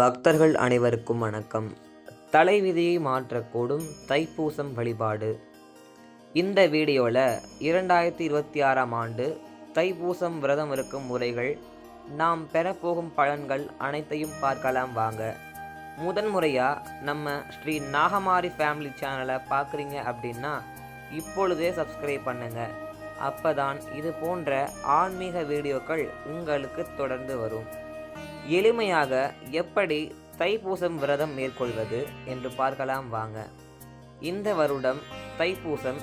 பக்தர்கள் அனைவருக்கும் வணக்கம். தலைவிதியை மாற்றக்கூடும் தைப்பூசம் வழிபாடு. இந்த வீடியோவில் இரண்டாயிரத்தி இருபத்தி ஆறாம் ஆண்டு தைப்பூசம் விரதம் இருக்கும் முறைகள் நாம் பெறப்போகும் பலன்கள் அனைத்தையும் பார்க்கலாம் வாங்க. முதன் முறையாக நம்ம ஸ்ரீ நாகமாரி ஃபேமிலி சேனலை பார்க்குறீங்க அப்படின்னா இப்பொழுதே சப்ஸ்கிரைப் பண்ணுங்க. அப்போதான் இது போன்ற ஆன்மீக வீடியோக்கள் உங்களுக்கு தொடர்ந்து வரும். எளிமையாக எப்படி தைப்பூசம் விரதம் மேற்கொள்வது என்று பார்க்கலாம் வாங்க. இந்த வருடம் தைப்பூசம்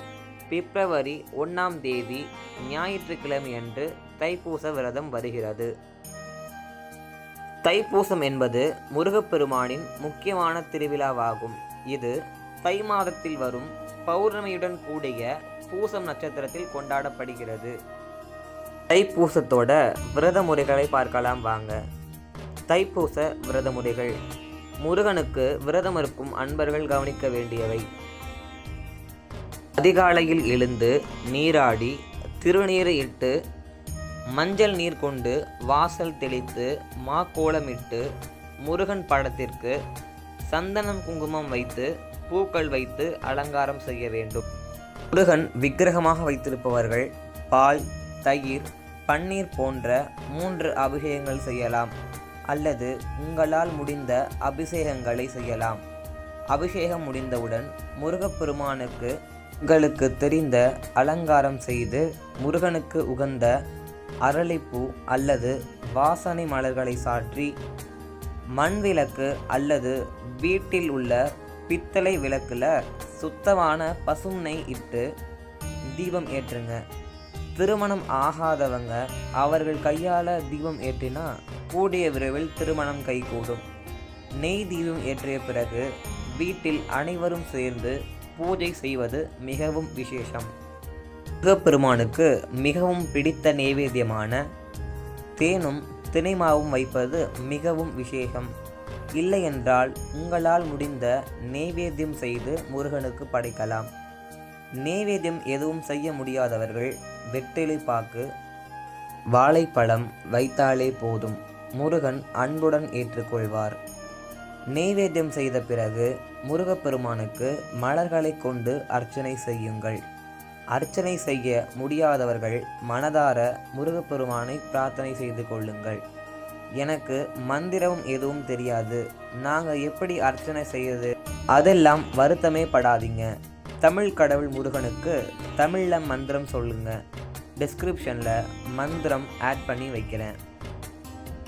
பிப்ரவரி ஒன்றாம் தேதி ஞாயிற்றுக்கிழமை அன்று தைப்பூச விரதம் வருகிறது. தைப்பூசம் என்பது முருகப்பெருமானின் முக்கியமான திருவிழாவாகும். இது தை மாதத்தில் வரும் பௌர்ணமியுடன் கூடிய பூசம் நட்சத்திரத்தில் கொண்டாடப்படுகிறது. தைப்பூசத்தோட விரத முறைகளை பார்க்கலாம் வாங்க. தைப்பூச விரத முறைகள் முருகனுக்கு விரதம் இருக்கும் அன்பர்கள் கவனிக்க வேண்டியவை. அதிகாலையில் எழுந்து நீராடி திருநீரை இட்டு மஞ்சள் நீர் கொண்டு வாசல் தெளித்து மாக்கோலமிட்டு முருகன் படத்திற்கு சந்தனம் குங்குமம் வைத்து பூக்கள் வைத்து அலங்காரம் செய்ய வேண்டும். முருகன் விக்கிரகமாக வைத்திருப்பவர்கள் பால் தயிர் பன்னீர் போன்ற மூன்று அபிஷேகங்கள் செய்யலாம். அல்லது உங்களால் முடிந்த அபிஷேகங்களை செய்யலாம். அபிஷேகம் முடிந்தவுடன் முருகப்பெருமானுக்கு உங்களுக்கு தெரிந்த அலங்காரம் செய்து முருகனுக்கு உகந்த அரளிப்பூ அல்லது வாசனை மலர்களை சாற்றி மண் விளக்கு அல்லது வீட்டில் உள்ள பித்தளை விளக்குல சுத்தமான பசும் இட்டு தீபம் ஏற்றுங்க. திருமணம் ஆகாதவங்க அவர்கள் கையால் தீபம் ஏற்றினா கூடிய விரைவில் திருமணம் கைகூடும். நெய் தீபம் ஏற்றிய பிறகு வீட்டில் அனைவரும் சேர்ந்து பூஜை செய்வது மிகவும் விசேஷம். முருகப்பெருமானுக்கு மிகவும் பிடித்த நைவேத்தியமான தேனும் தினைமாவும் வைப்பது மிகவும் விசேஷம். இல்லையென்றால் உங்களால் முடிந்த நெய்வேத்தியம் செய்து முருகனுக்கு படைக்கலாம். நெய்வேத்தியம் எதுவும் செய்ய முடியாதவர்கள் வெற்றிலை பாக்கு வாழைப்பழம் வைத்தாலே போதும். முருகன் அன்புடன் ஏற்றுக்கொள்வார். நெய்வேத்தியம் செய்த பிறகு முருகப்பெருமானுக்கு மலர்களை கொண்டு அர்ச்சனை செய்யுங்கள். அர்ச்சனை செய்ய முடியாதவர்கள் மனதார முருகப்பெருமானை பிரார்த்தனை செய்து கொள்ளுங்கள். எனக்கு மந்திரம் எதுவும் தெரியாது. நாங்கள் எப்படி அர்ச்சனை செய்யுது அதெல்லாம் வருத்தமே படாதீங்க. தமிழ் கடவுள் முருகனுக்கு தமிழில் மந்திரம் சொல்லுங்க. டிஸ்கிரிப்ஷனில் மந்திரம் ஆட் பண்ணி வைக்கிறேன்.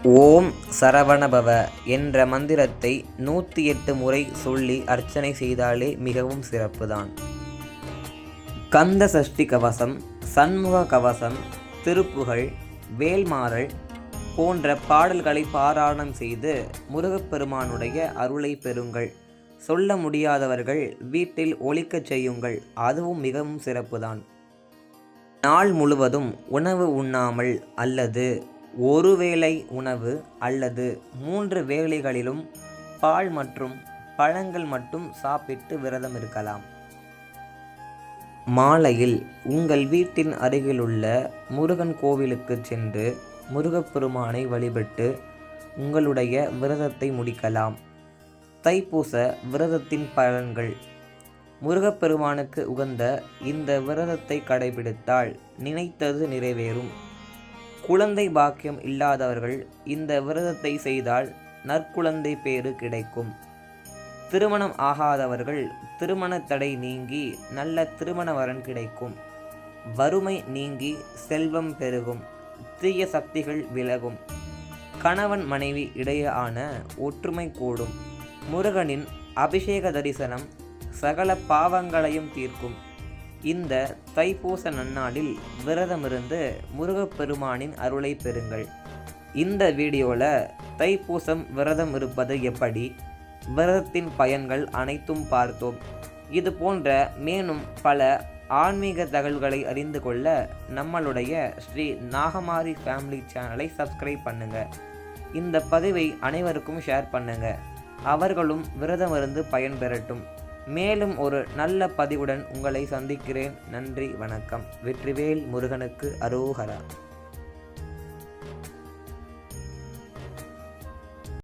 ஓம் சரவணபவ என்ற மந்திரத்தை நூற்றி எட்டு முறை சொல்லி அர்ச்சனை செய்தாலே மிகவும் சிறப்புதான். கந்த சஷ்டி கவசம் சண்முக கவசம் திருப்புகழ் வேல்மாறல் போன்ற பாடல்களை பாராயணம் செய்து முருகப்பெருமானுடைய அருளை பெறுங்கள். சொல்ல முடியாதவர்கள் வீட்டில் ஒழிக்கச் செய்யுங்கள். அதுவும் மிகவும் சிறப்புதான். நாள் முழுவதும் உணவு உண்ணாமல் அல்லது ஒருவேளை உணவு அல்லது மூன்று வேளைகளிலும் பால் மற்றும் பழங்கள் மட்டும் சாப்பிட்டு விரதம் இருக்கலாம். மாலையில் உங்கள் வீட்டின் அருகிலுள்ள முருகன் கோவிலுக்கு சென்று முருகப்பெருமானை வழிபட்டு உங்களுடைய விரதத்தை முடிக்கலாம். தைப்பூச விரதத்தின் பலன்கள். முருகப்பெருமானுக்கு உகந்த இந்த விரதத்தை கடைபிடித்தால் நினைத்தது நிறைவேறும். குழந்தை பாக்கியம் இல்லாதவர்கள் இந்த விரதத்தை செய்தால் நற்குழந்தை பேறு கிடைக்கும். திருமணம் ஆகாதவர்கள் திருமண தடை நீங்கி நல்ல திருமண வரன் கிடைக்கும். வறுமை நீங்கி செல்வம் பெருகும். தீய சக்திகள் விலகும். கணவன் மனைவி இடையேயான ஒற்றுமை கூடும். முருகனின் அபிஷேக தரிசனம் சகல பாவங்களையும் தீர்க்கும். இந்த தைப்பூச நன்னாளில் விரதமிருந்து முருகப்பெருமானின் அருளை பெறுங்கள். இந்த வீடியோவில் தைப்பூசம் விரதம் இருப்பது எப்படி? விரதத்தின் பயன்கள் அனைத்தும் பார்த்தோம். இது போன்ற மேலும் பல ஆன்மீக தகவல்களை அறிந்து கொள்ள நம்மளுடைய ஸ்ரீ நாகமாரி ஃபேமிலி சேனலை சப்ஸ்கிரைப் பண்ணுங்க. இந்த பதிவை அனைவருக்கும் ஷேர் பண்ணுங்க. அவர்களும் விரதமிருந்து பயன்பெறட்டும். மேலும் ஒரு நல்ல பதிவுடன் உங்களை சந்திக்கிறேன். நன்றி வணக்கம். வெற்றிவேல் முருகனுக்கு அரோகரா.